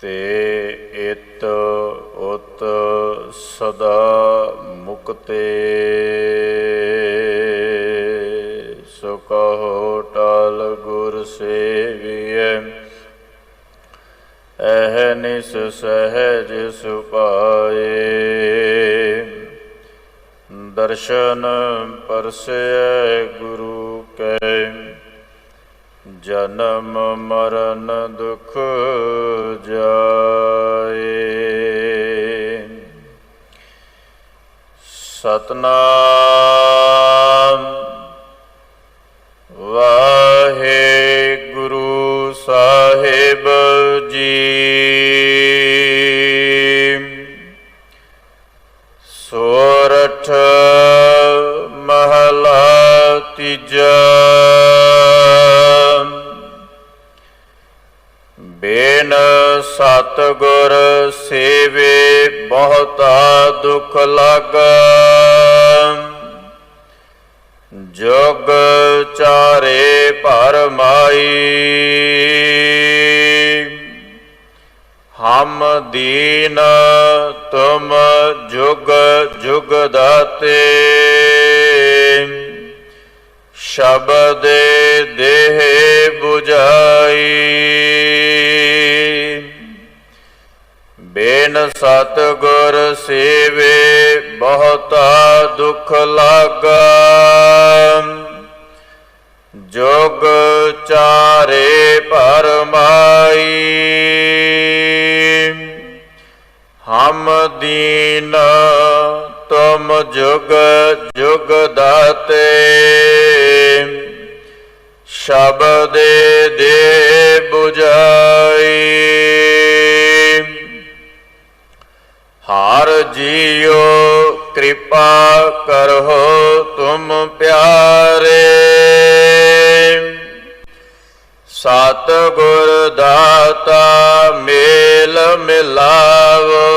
ਤੇ ਇਤ ਉਤ ਸਦਾ ਮੁਕਤੇ। ਸੋ ਕਹੋ ਟਲ ਗੁਰ ਸੇਵੀਐ ਐਹ ਨਿਸ ਸਹਿਜ ਸੁਪਾਏ ਦਰਸ਼ਨ ਪਰਸੈ ਗੁਰੂ ਕੈ ਜਨਮ ਮਰਨ ਦੁਖ ਜਾਏ। ਸਤਨਾਮ ਵਾਹਿਗੁਰੂ ਸਾਹਿਬ ਜੀ। ਸੋਰਠ ਮਹਲਾ ਤੀਜਾ ਸਤਗੁਰ ਸੇਵੇ, ਬਹੁਤਾ ਦੁਖ ਲਾਗਾ। ਜੋਗ ਚਾਰੇ ਭਰ ਮਾਈ। ਹਮ ਦੀਨ ਤੁਮ ਜੁਗ ਜੁਗ ਦਾਤੇ। ਸ਼ਬਦ ਦੇਹ 부ਜਾਈ ਬੇਨ ਸਤਗੁਰ ਸੇਵੇ, ਬਹੁਤਾ ਦੁਖ ਲਾਗਾ। ਜੋਗ ਚਾਰੇ ਪਰਮਾਈ ਹਮ ਦੀਨ ਤੁਮ ਜੁਗ ਜੁਗ ਦਾਤੇ। ਸ਼ਬਦ ਦੇ 부ਜਾਈ ਹਾਰ ਜੀਓ, ਕਿਰਪਾ ਕਰੋ ਤੁਮ ਪਿਆਰੇ। ਸਤ ਗੁਰ ਦਾਤਾ ਮੇਲ ਮਿਲਾਵੋ।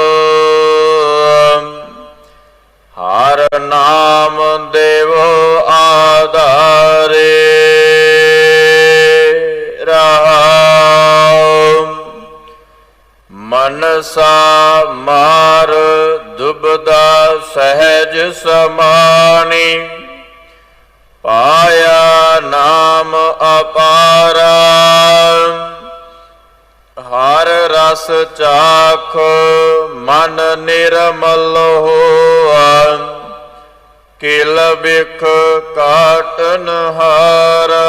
ਹਰ ਨਾਮ ਦੇਵੋ ਆਧਾਰੇ। ਰਹਾਉ ਮਨਸਾ ਮਾਰ। ਸਹਿਜ ਸਮਾਣੀ, ਪਾਇਆ ਨਾਮ ਅਪਾਰ। ਹਰ ਰਸ ਚਾਖ ਮਨ ਨਿਰਮਲ ਹੋਆ, ਕਿਲ ਬਿਖ ਕਾਟਨ ਹਾਰਾ।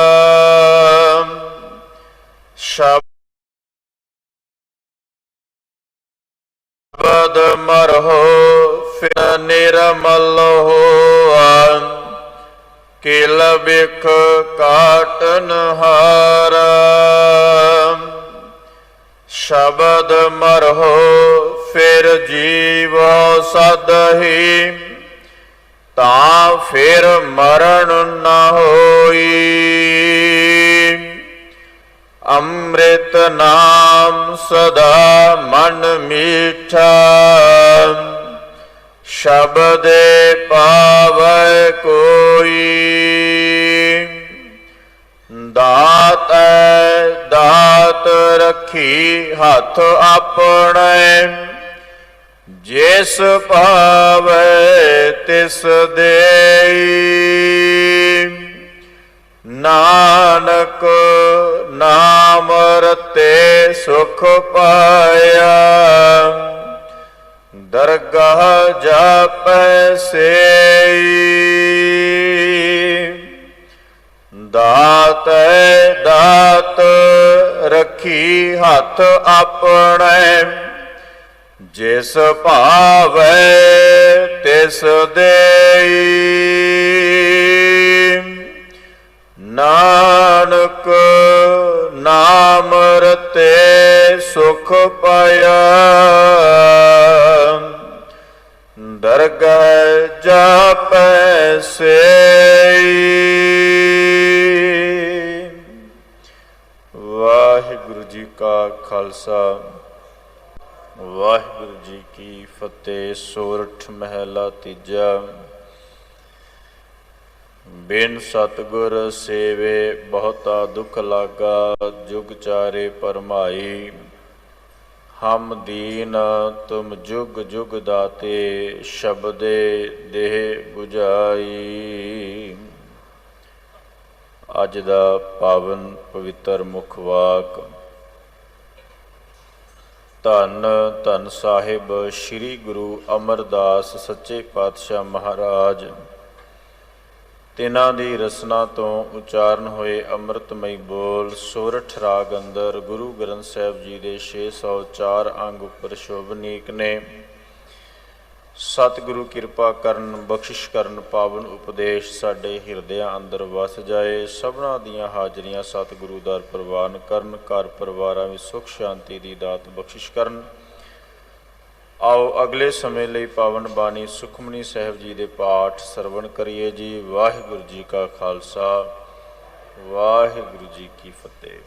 ਸ਼ਬਦ ਸ਼ਬਦ ਮਰਹੋ ਫਿਰ ਨਿਰਮਲ ਹੋਆ ਕਿਲ ਬਿਖ ਕਾਟਨ ਹਾਰ ਸ਼ਬਦ ਮਰਹੋ ਫਿਰ ਜੀਵੋ ਸਦਹੀ ਤਾਂ ਫਿਰ ਮਰਨ ਨਾ ਹੋਈ। ਅੰਮ੍ਰਿਤ ਨਾਮ ਸਦਾ ਮਨ ਮੀਠਾ। ਸ਼ਬਦੇ ਪਾਵੈ ਕੋਈ। ਦਾਤ ਦਾਤ ਰਖੀ ਹੱਥ ਆਪਣੇ। ਜਿਸ ਭਾਵੈ ਤਿਸ ਦੇਈ। ਨਾਨਕ ਨਾਮ ਰਤੇ ਸੁਖ ਪਾਇਆ। ਦਰਗਾਹ ਜਾਪੈ ਸੇਈ। ਦਾਤ ਦਾਤ ਰਖੀ ਹੱਥ ਆਪਣੇ। ਜਿਸ ਭਾਵੈ ਤਿਸ ਦੇਈ। ਨਾਨਕ ਨਾਮ ਰਤੇ ਸੁਖ ਪਾਇਆ। ਦਰਗਹਿ ਜਾਪੈ ਸੇਈ ਵਾਹਿਗੁਰੂ ਜੀ ਕਾ ਖਾਲਸਾ, ਵਾਹਿਗੁਰੂ ਜੀ ਕੀ ਫਤਿਹ, ਸੋਰਠ ਮਹਿਲਾ ਤੀਜਾ। ਬਿਨ ਸਤਗੁਰ ਸੇਵੇ ਬਹੁਤਾ ਦੁਖ ਲਾਗਾ, ਜੁਗ ਚਾਰੇ ਪਰਮਾਈ ਹਮ ਦੀਨ ਤੁਮ ਜੁਗ ਜੁਗ ਦਾਤੇ, ਸ਼ਬਦੇ ਦੇਹ 부ਝਾਈ ਅੱਜ ਦਾ ਪਾਵਨ ਪਵਿੱਤਰ ਮੁਖ ਵਾਕ, ਧੰਨ ਧੰਨ ਸਾਹਿਬ ਸ੍ਰੀ ਗੁਰੂ ਅਮਰਦਾਸ ਸੱਚੇ ਪਾਤਸ਼ਾਹ ਮਹਾਰਾਜ। ਤਿਨਾਂ ਦੀ ਰਸਨਾ ਤੋਂ ਉਚਾਰਨ ਹੋਏ ਅੰਮ੍ਰਿਤਮਈ ਬੋਲ, ਸੋਰਠ ਰਾਗ ਅੰਦਰ ਗੁਰੂ ਗ੍ਰੰਥ ਸਾਹਿਬ ਜੀ ਦੇ 604 ਅੰਗ ਉੱਪਰ ਸ਼ੋਭਨੀਕ ਨੇ। ਸਤਿਗੁਰੂ ਕਿਰਪਾ ਕਰਨ, ਬਖਸ਼ਿਸ਼ ਕਰਨ, ਪਾਵਨ ਉਪਦੇਸ਼ ਸਾਡੇ ਹਿਰਦਿਆਂ ਅੰਦਰ ਵਸ ਜਾਏ। ਸਭਨਾ ਦੀਆਂ ਹਾਜ਼ਰੀਆਂ ਸਤਿਗੁਰੂ ਦਰ ਪ੍ਰਵਾਨ ਕਰਨ, ਘਰ ਪਰਿਵਾਰਾਂ ਵਿੱਚ ਸੁਖ ਸ਼ਾਂਤੀ ਦੀ ਦਾਤ ਬਖਸ਼ਿਸ਼ ਕਰਨ। ਆਓ ਅਗਲੇ ਸਮੇਂ ਲਈ ਪਾਵਨ ਬਾਣੀ ਸੁਖਮਨੀ ਸਾਹਿਬ ਜੀ ਦੇ ਪਾਠ ਸਰਵਣ ਕਰੀਏ ਜੀ। ਵਾਹਿਗੁਰੂ ਜੀ ਕਾ ਖਾਲਸਾ। ਵਾਹਿਗੁਰੂ ਜੀ ਕੀ ਫਤਿਹ।